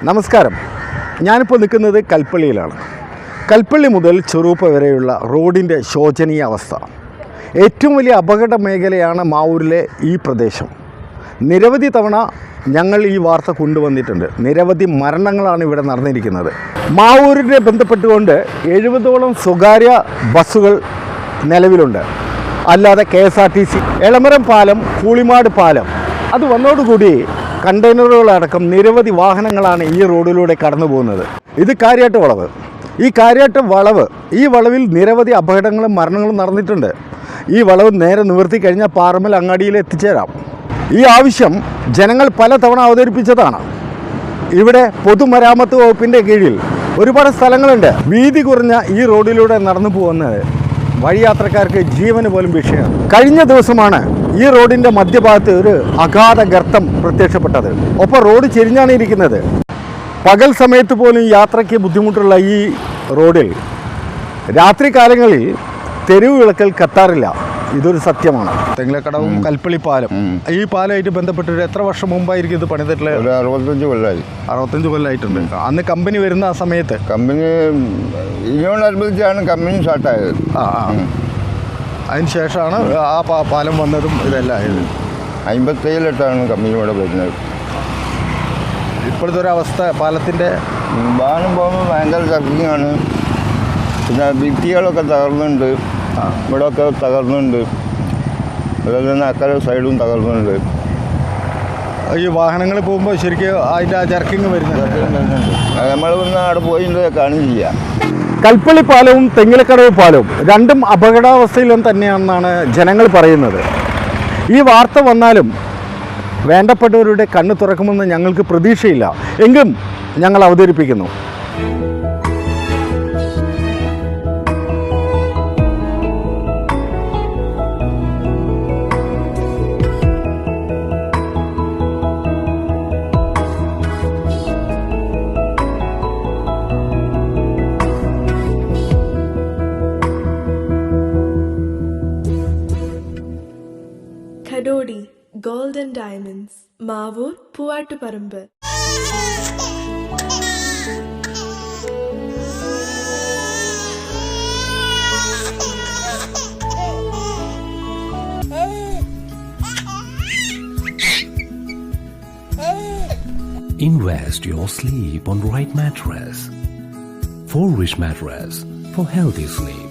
നമസ്കാരം. ഞാനിപ്പോൾ നിൽക്കുന്നത് കൽപ്പള്ളിയിലാണ്. കൽപ്പള്ളി മുതൽ ചെറുപ്പ വരെയുള്ള റോഡിന്റെ ശോചനീയ അവസ്ഥ. ഏറ്റവും വലിയ അപകട മേഖലയാണ് മാവൂരിലെ ഈ പ്രദേശം. നിരവധി തവണ ഞങ്ങൾ ഈ വാർത്ത കൊണ്ടുവന്നിട്ടുണ്ട്. നിരവധി മരണങ്ങളാണ് ഇവിടെ നടന്നിരിക്കുന്നത്. മാവൂരിനെ ബന്ധപ്പെട്ടുകൊണ്ട് എഴുപതോളം സ്വകാര്യ ബസ്സുകൾ നിലവിലുണ്ട്. അല്ലാതെ K S R T C Elamaram പാലം കൂളിമാട് പാലം. അത് വന്നതോടുകൂടി കണ്ടെയ്നറുകളടക്കം നിരവധി വാഹനങ്ങളാണ് ഈ റോഡിലൂടെ കടന്നു പോകുന്നത്. ഇത് കാര്യാട്ട് വളവ്. ഈ കാര്യാട്ട് വളവ് ഈ വളവിൽ നിരവധി അപകടങ്ങളും മരണങ്ങളും നടന്നിട്ടുണ്ട്. ഈ വളവ് നേരെ നിവർത്തി കഴിഞ്ഞാൽ പാറമ്മൽ അങ്ങാടിയിൽ എത്തിച്ചേരാം. ഈ ആവശ്യം ജനങ്ങൾ പലതവണ അവതരിപ്പിച്ചതാണ്. ഇവിടെ പൊതുമരാമത്ത് വകുപ്പിന്റെ കീഴിൽ ഒരുപാട് സ്ഥലങ്ങളുണ്ട്. വീതി കുറഞ്ഞ ഈ റോഡിലൂടെ നടന്നു പോകുന്നത് വഴിയാത്രക്കാർക്ക് ജീവന് പോലും വിഷയമാണ് കഴിഞ്ഞ ദിവസമാണ് ഈ റോഡിന്റെ മധ്യഭാഗത്ത് ഒരു അഗാധ ഗർത്തം പ്രത്യക്ഷപ്പെട്ടത്. ഒപ്പം റോഡ് ചെരിഞ്ഞാണ് ഇരിക്കുന്നത്. പകൽ സമയത്ത് പോലും യാത്രയ്ക്ക് ബുദ്ധിമുട്ടുള്ള ഈ റോഡിൽ രാത്രി കാലങ്ങളിൽ തെരുവ് വിളക്കൽ കത്താറില്ല. ഇതൊരു സത്യമാണ്. തെങ്ങിലക്കടവും കൽപ്പള്ളി പാലം. ഈ പാലമായിട്ട് ബന്ധപ്പെട്ടിട്ട് എത്ര വർഷം മുമ്പായിരിക്കും ഇത് പണിതിട്ടുള്ളത് ഒരു അറുപത്തഞ്ച് കൊല്ലമായി അറുപത്തഞ്ച് കൊല്ലമായിട്ടുണ്ട് അന്ന് കമ്പനി വരുന്ന ആ സമയത്ത്? കമ്പനി ഇതിനോടനുബന്ധിച്ചാണ് കമ്പനി സ്റ്റാർട്ടായത്. ആ ആ. അതിന് ശേഷമാണ് ആ പാ- പാലം വന്നതും ഇതെല്ലാം ആയത്. അമ്പത്തേഴിലിട്ടാണ് കമ്പനി ഇവിടെ വരുന്നത്. ഇപ്പോഴത്തെ ഒരു അവസ്ഥ പാലത്തിന്റെ വാഹനം പോകുമ്പോൾ ഭയങ്കര ചക്കിങ്ങാണ് പിന്നെ ഭിത്തികളൊക്കെ തകർന്നുണ്ട്. ഇവിടെയൊക്കെ തകർന്നുണ്ട്. അതുപോലെ തന്നെ അക്കരെ സൈഡും തകർന്നുണ്ട്. ഈ വാഹനങ്ങൾ പോകുമ്പോൾ ശരിക്കും അതിന്റെ ആ ജർക്കിങ് വരുന്നുണ്ട് നമ്മൾ പിന്നെ അവിടെ പോയിട്ട് കാണുകയും ചെയ്യാം. കൽപ്പള്ളി പാലവും തെങ്ങിലക്കടവ് പാലവും രണ്ടും അപകടാവസ്ഥയിലും തന്നെയാണെന്നാണ് ജനങ്ങൾ പറയുന്നത്. ഈ വാർത്ത വന്നാലും വേണ്ടപ്പെട്ടവരുടെ കണ്ണ് തുറക്കുമെന്ന് ഞങ്ങൾക്ക് പ്രതീക്ഷയില്ല. എങ്കിലും ഞങ്ങൾ അവതരിപ്പിക്കുന്നു. ഖഡോഡി golden diamonds Mavoor Poovattuparamba Invest your sleep on right mattress. For rich mattress for healthy sleep.